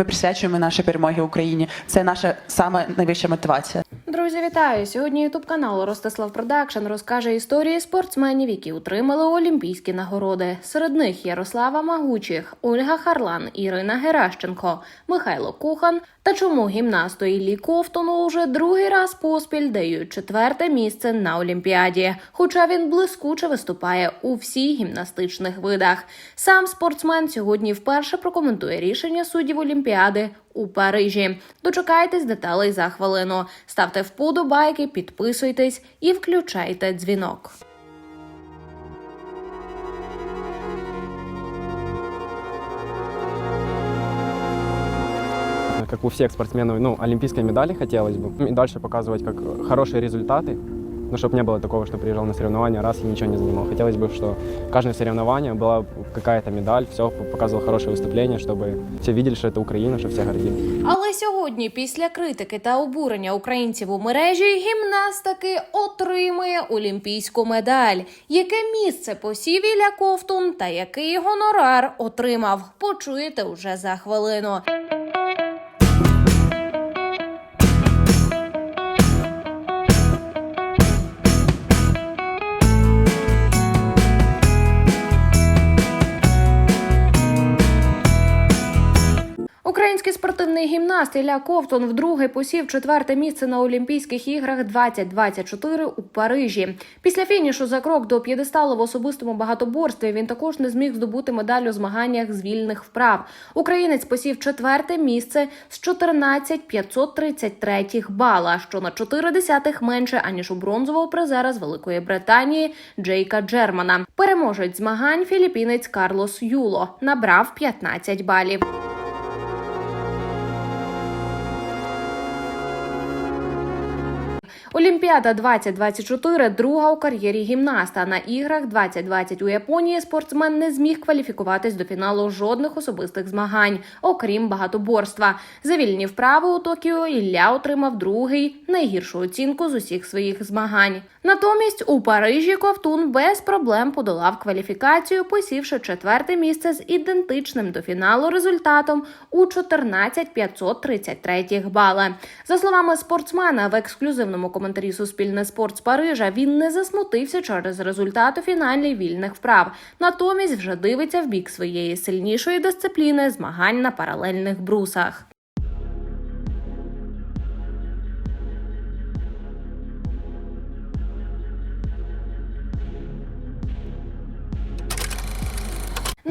Ми присвячуємо наші перемоги Україні. Це наша саме найвища мотивація. Друзі, вітаю! Сьогодні ютуб канал Ростислав Продакшн розкаже історії спортсменів, які отримали олімпійські нагороди. Серед них Ярослава Магучих, Ольга Харлан, Ірина Геращенко, Михайло Кухан та чому гімнасту Іллі Ковтону уже другий раз поспіль дають четверте місце на Олімпіаді. Хоча він блискуче виступає у всіх гімнастичних видах. Сам спортсмен сьогодні вперше прокоментує рішення суддів Олімпіади у Парижі. Дочекайтесь деталей за хвилину. Ставте вподобайки, підписуйтесь і включайте дзвінок. Как у всех спортсменов, ну, олимпийской медали хотелось бы. И дальше показывать как хорошие результаты. Ну, чтобы не было такого, что приезжал на соревнования раз и ничего не занимал. Хотелось бы, что каждое соревнование была какая-то медаль, все показывал хорошее выступление, чтобы все видели, что это Украина, что все гордились. Але сьогодні, після критики та обурення українців у мережі, гімнаст таки отримує олімпійську медаль. Яке місце посів Ілля Ковтун та який гонорар отримав? Почуєте уже за хвилину. Український спортивний гімнаст Ілля Ковтун вдруге посів четверте місце на Олімпійських іграх 2024 у Парижі. Після фінішу за крок до п'єдесталу в особистому багатоборстві він також не зміг здобути медаль у змаганнях з вільних вправ. Українець посів четверте місце з 14 533 бала, що на 4 десятих менше аніж у бронзового призера з Великої Британії Джейка Джермана. Переможець змагань філіппінець Карлос Юло набрав 15 балів. Олімпіада 2024 – друга у кар'єрі гімнаста. На іграх 2020 у Японії спортсмен не зміг кваліфікуватись до фіналу жодних особистих змагань, окрім багатоборства. За вільні вправи у Токіо Ілля отримав другий найгіршу оцінку з усіх своїх змагань. Натомість у Парижі Ковтун без проблем подолав кваліфікацію, посівши четверте місце з ідентичним до фіналу результатом у 14 533 бали. За словами спортсмена в ексклюзивному коментарі Суспільне спорт з Парижа, він не засмутився через результати фінальних вільних вправ. Натомість вже дивиться в бік своєї сильнішої дисципліни змагань на паралельних брусах.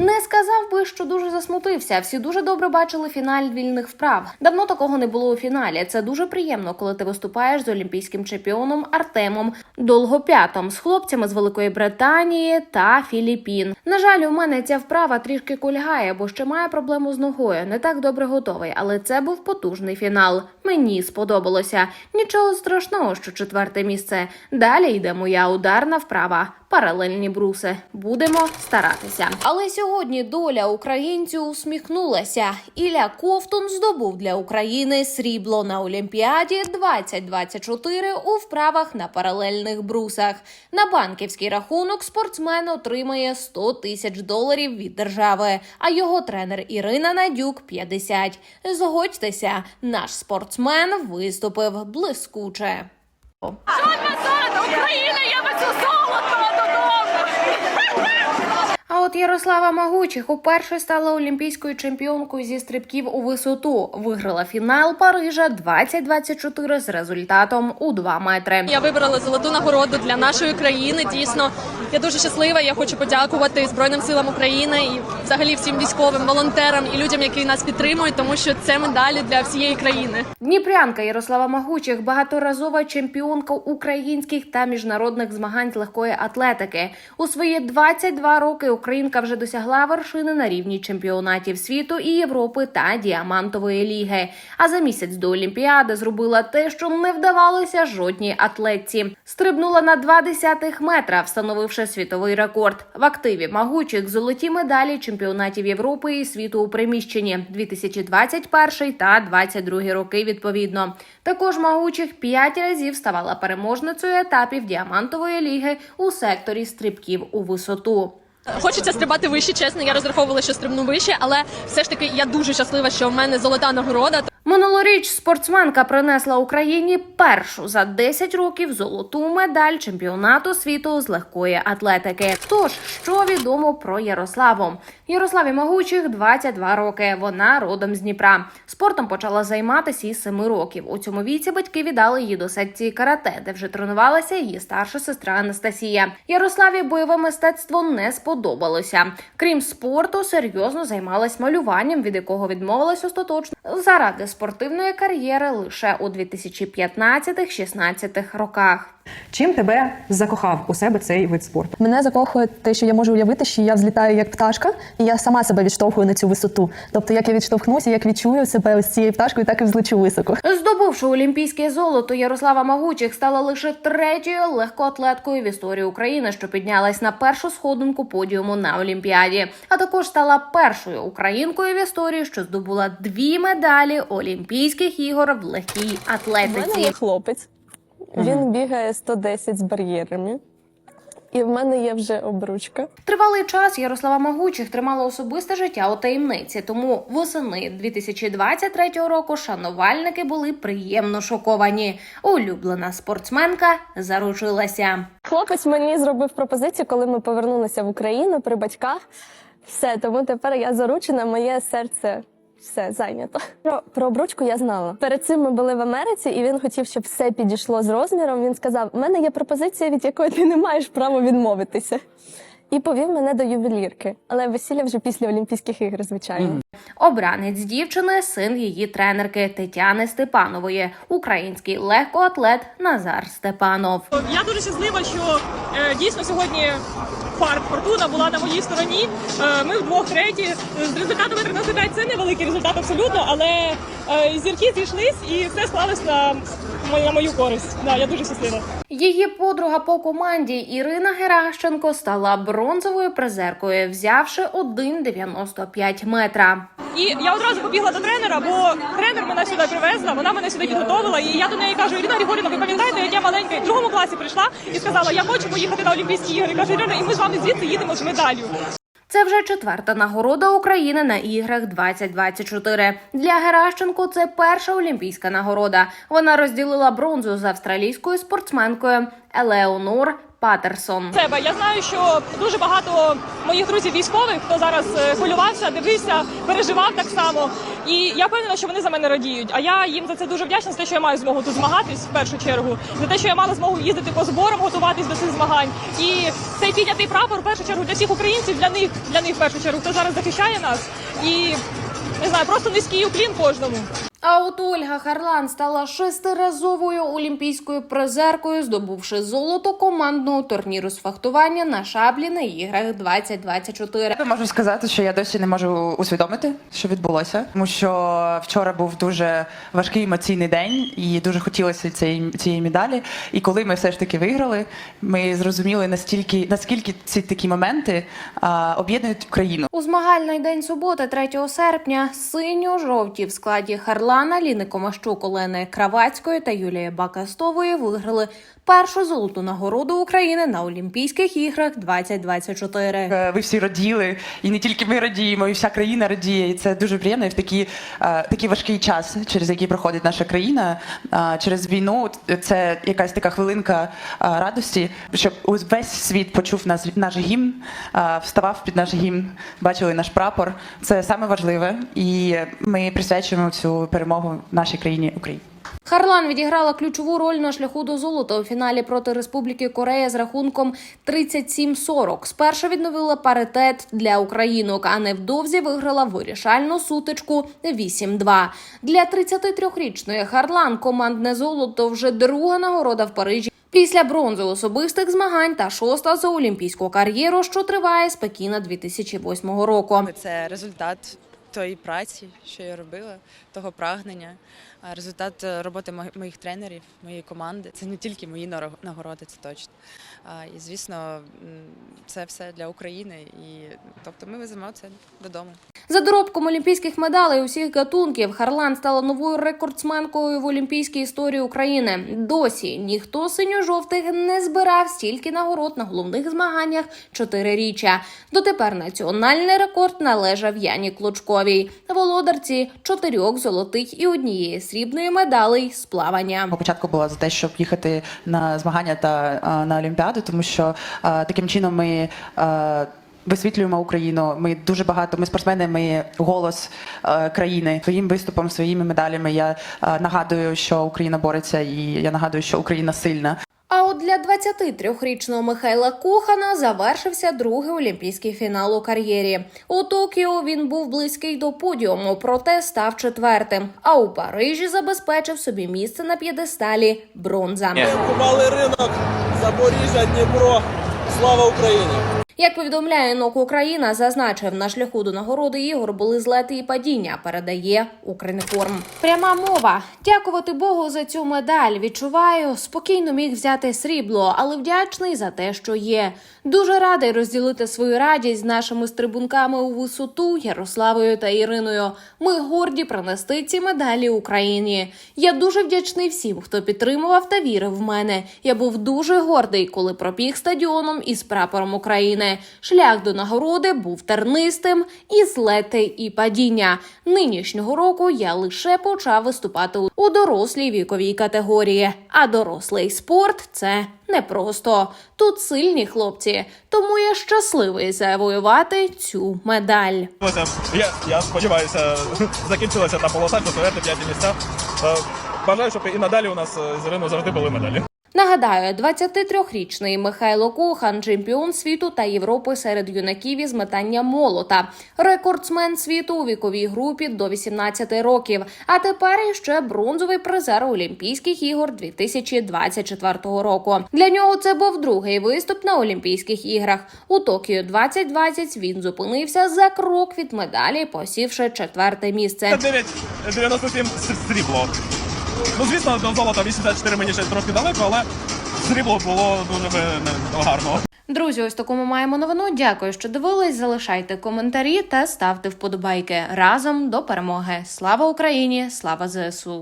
Не сказав би, що дуже засмутився. Всі дуже добре бачили фіналь вільних вправ. Давно такого не було у фіналі. Це дуже приємно, коли ти виступаєш з олімпійським чемпіоном Артемом Долгопятом з хлопцями з Великої Британії та Філіппін. На жаль, у мене ця вправа трішки кульгає, бо ще має проблему з ногою. Не так добре готовий, але це був потужний фінал. Мені сподобалося. Нічого страшного, що четверте місце. Далі йде моя ударна вправа. Паралельні бруси. Будемо старатися. Але сьогодні доля українців усміхнулася. Ілля Ковтун здобув для України срібло на Олімпіаді 2024 у вправах на паралельних брусах. На банківський рахунок спортсмен отримає 100 тисяч доларів від держави, а його тренер Ірина Надюк 50. Згодьтеся, наш спортсмен виступив блискуче. Україна, я везу золото додому! От Ярослава Магучих уперше стала олімпійською чемпіонкою зі стрибків у висоту. Виграла фінал Парижа 2024 з результатом у 2 метри. Я вибрала золоту нагороду для нашої країни. Дійсно, я дуже щаслива. Я хочу подякувати Збройним силам України і взагалі всім військовим волонтерам і людям, які нас підтримують, тому що це медалі для всієї країни. Дніпрянка Ярослава Магучих багаторазова чемпіонка українських та міжнародних змагань з легкої атлетики. У свої 22 роки Українка вже досягла вершини на рівні чемпіонатів світу і Європи та діамантової ліги. А за місяць до Олімпіади зробила те, що не вдавалося жодній атлетці. Стрибнула на два десятих метра, встановивши світовий рекорд. В активі Магучих золоті медалі чемпіонатів Європи і світу у приміщенні 2021 та 2022 роки. Відповідно, також Магучих п'ять разів ставала переможницею етапів діамантової ліги у секторі стрибків у висоту. Хочеться стрибати вище, чесно. Я розраховувала, що стрибну вище, але все ж таки я дуже щаслива, що в мене золота нагорода. Минулоріч спортсменка принесла Україні першу за 10 років золоту медаль чемпіонату світу з легкої атлетики. Тож, що відомо про Ярославу? Ярославі Могучих 22 роки. Вона родом з Дніпра. Спортом почала займатися із 7 років. У цьому віці батьки віддали її до секції карате, де вже тренувалася її старша сестра Анастасія. Ярославі бойове мистецтво не сподобалося. Крім спорту, серйозно займалась малюванням, від якого відмовилась остаточно заради спортивної кар'єри лише у 2015-16 роках. Чим тебе закохав у себе цей вид спорту? Мене закохує те, що я можу уявити, що я взлітаю як пташка, і я сама себе відштовхую на цю висоту. Тобто, як я відштовхнуся, як відчую себе ось цією пташкою, так і взлечу високо. Здобувши олімпійське золото, Ярослава Магучих стала лише третьою легкоатлеткою в історії України, що піднялась на першу сходинку подіуму на Олімпіаді. А також стала першою українкою в історії, що здобула дві медалі Олімпійських ігор в легкій У мене атлетиці. є хлопець. Він бігає 110 з бар'єрами. І в мене є вже обручка. Тривалий час Ярослава Магучих тримала особисте життя у таємниці, тому восени 2023 року шанувальники були приємно шоковані. Улюблена спортсменка заручилася. Хлопець мені зробив пропозицію, коли ми повернулися в Україну при батьках. Все, тому тепер я заручена, моє серце все зайнято. Про, про обручку я знала. Перед цим ми були в Америці, і він хотів, щоб все підійшло з розміром. Він сказав: у мене є пропозиція, від якої ти не маєш права відмовитися. І повів мене до ювелірки, але весілля вже після Олімпійських ігор, звичайно. Обранець дівчини, син її тренерки Тетяни Степанової, український легкоатлет Назар Степанов. Я дуже щаслива, що е, дійсно сьогодні фарт фортуна була на моїй стороні. Е, ми вдвох треті з результатами 13 це невеликий результат абсолютно, але е, зірки зійшлись і все склалось на, на мою користь. Да, я дуже щаслива. Її подруга по команді Ірина Геращенко стала бронзовою призеркою, взявши 1,95 метра. І я одразу побігла до тренера, бо тренер мене сюди привезла, вона мене сюди підготовила. І я до неї кажу, Ірина Григорівна, ви пам'ятаєте, як я маленька в другому класі прийшла і сказала, я хочу поїхати на Олімпійські ігри. Кажу, Ірина, і ми з вами звідси їдемо з медаллю. Це вже четверта нагорода України на іграх 2024. Для Геращенко це перша олімпійська нагорода. Вона розділила бронзу з австралійською спортсменкою Елеонор Патерсон. себе. Я знаю, що дуже багато моїх друзів військових, хто зараз е, хвилювався, дивився, переживав так само. І я впевнена, що вони за мене радіють. А я їм за це дуже вдячна за те, що я маю змогу тут змагатись в першу чергу, за те, що я мала змогу їздити по зборам, готуватись до цих змагань. І цей піднятий прапор в першу чергу для всіх українців, для них, для них в першу чергу, хто зараз захищає нас. І не знаю, просто низький уклін кожному. А от Ольга Харлан стала шестиразовою олімпійською призеркою, здобувши золото командного турніру з фехтування на шаблі на іграх 2024. Я можу сказати, що я досі не можу усвідомити, що відбулося, тому що вчора був дуже важкий емоційний день, і дуже хотілося цієї, цієї медалі. І коли ми все ж таки виграли, ми зрозуміли настільки, наскільки ці такі моменти а, об'єднують Україну. У змагальний день суботи, 3 серпня, синьо-жовті в складі Харлана, Ліни Комащук, Олени Кравацької та Юлії Бакастової виграли першу золоту нагороду України на Олімпійських іграх 2024. Е, Ви всі раділи, і не тільки ми радіємо, і вся країна радіє. І це дуже приємно і в такий, е, такий важкий час, через який проходить наша країна. е, Через війну це якась така хвилинка радості, щоб увесь світ почув нас наш гімн, вставав під наш гімн, бачили наш прапор. Це саме важливе, і ми присвячуємо цю перемогу нашій країні Україні. Харлан відіграла ключову роль на шляху до золота у фіналі проти Республіки Корея з рахунком 37-40. Спершу відновила паритет для українок, а невдовзі виграла вирішальну сутичку 8-2. Для 33-річної Харлан командне золото вже друга нагорода в Парижі. Після бронзи особистих змагань та шоста за олімпійську кар'єру, що триває з Пекіна 2008 року. Це результат тої праці, що я робила, того прагнення, результат е, роботи моїх тренерів, моєї команди. Це не тільки мої нагороди, це точно. І звісно, це все для України. І тобто ми веземо це додому. За доробком олімпійських медалей усіх гатунків Харлан стала новою рекордсменкою в олімпійській історії України. Досі ніхто синьо-жовтих не збирав стільки нагород на головних змаганнях чотириріччя. Дотепер національний рекорд належав Яні Клочковій, володарці чотирьох золотих і однієї срібної медалей з плавання. Спочатку була за те, щоб їхати на змагання та на Олімпіаду, тому що таким чином ми. Висвітлюємо Україну. Ми дуже багато. Ми спортсмени. Ми голос е, країни. Своїм виступом, своїми медалями. Я е, нагадую, що Україна бореться, і я нагадую, що Україна сильна. А от для 23-річного Михайла Кохана завершився другий олімпійський фінал у кар'єрі. У Токіо він був близький до подіуму, проте став четвертим. А у Парижі забезпечив собі місце на п'єдесталі бронза. Купали ринок, Запоріжжя, Дніпро. Слава Україні! Як повідомляє НОК Україна, зазначив на шляху до нагороди ігор були злети і падіння. Передає Укрінформ. Пряма мова. Дякувати Богу за цю медаль. Відчуваю, спокійно міг взяти срібло, але вдячний за те, що є. Дуже радий розділити свою радість з нашими стрибунками у висоту Ярославою та Іриною. Ми горді принести ці медалі Україні. Я дуже вдячний всім, хто підтримував та вірив в мене. Я був дуже гордий, коли пробіг стадіоном із прапором України. Шлях до нагороди був тернистим, і злети, і падіння. Нинішнього року я лише почав виступати у- дорослій віковій категорії. А дорослий спорт це непросто. Тут сильні хлопці, тому я щасливий завоювати цю медаль. Я, я сподіваюся, закінчилася та полоса, четверте, п'яті місця. Е, Бажаю, щоб і надалі у нас е, з Іриною завжди були медалі. Нагадаю, 23-річний Михайло Кохан, чемпіон світу та Європи серед юнаків із метання молота, рекордсмен світу у віковій групі до 18 років. А тепер іще бронзовий призер Олімпійських ігор 2024 року. Для нього це був другий виступ на Олімпійських іграх. У Токіо 2020 він зупинився за крок від медалі, посівши четверте місце. 9,97 срібло. Ну, звісно, до золота 84 мені ще трохи далеко, але срібло було дуже би гарно. Друзі, ось таку ми маємо новину. Дякую, що дивились. Залишайте коментарі та ставте вподобайки разом до перемоги. Слава Україні! Слава ЗСУ!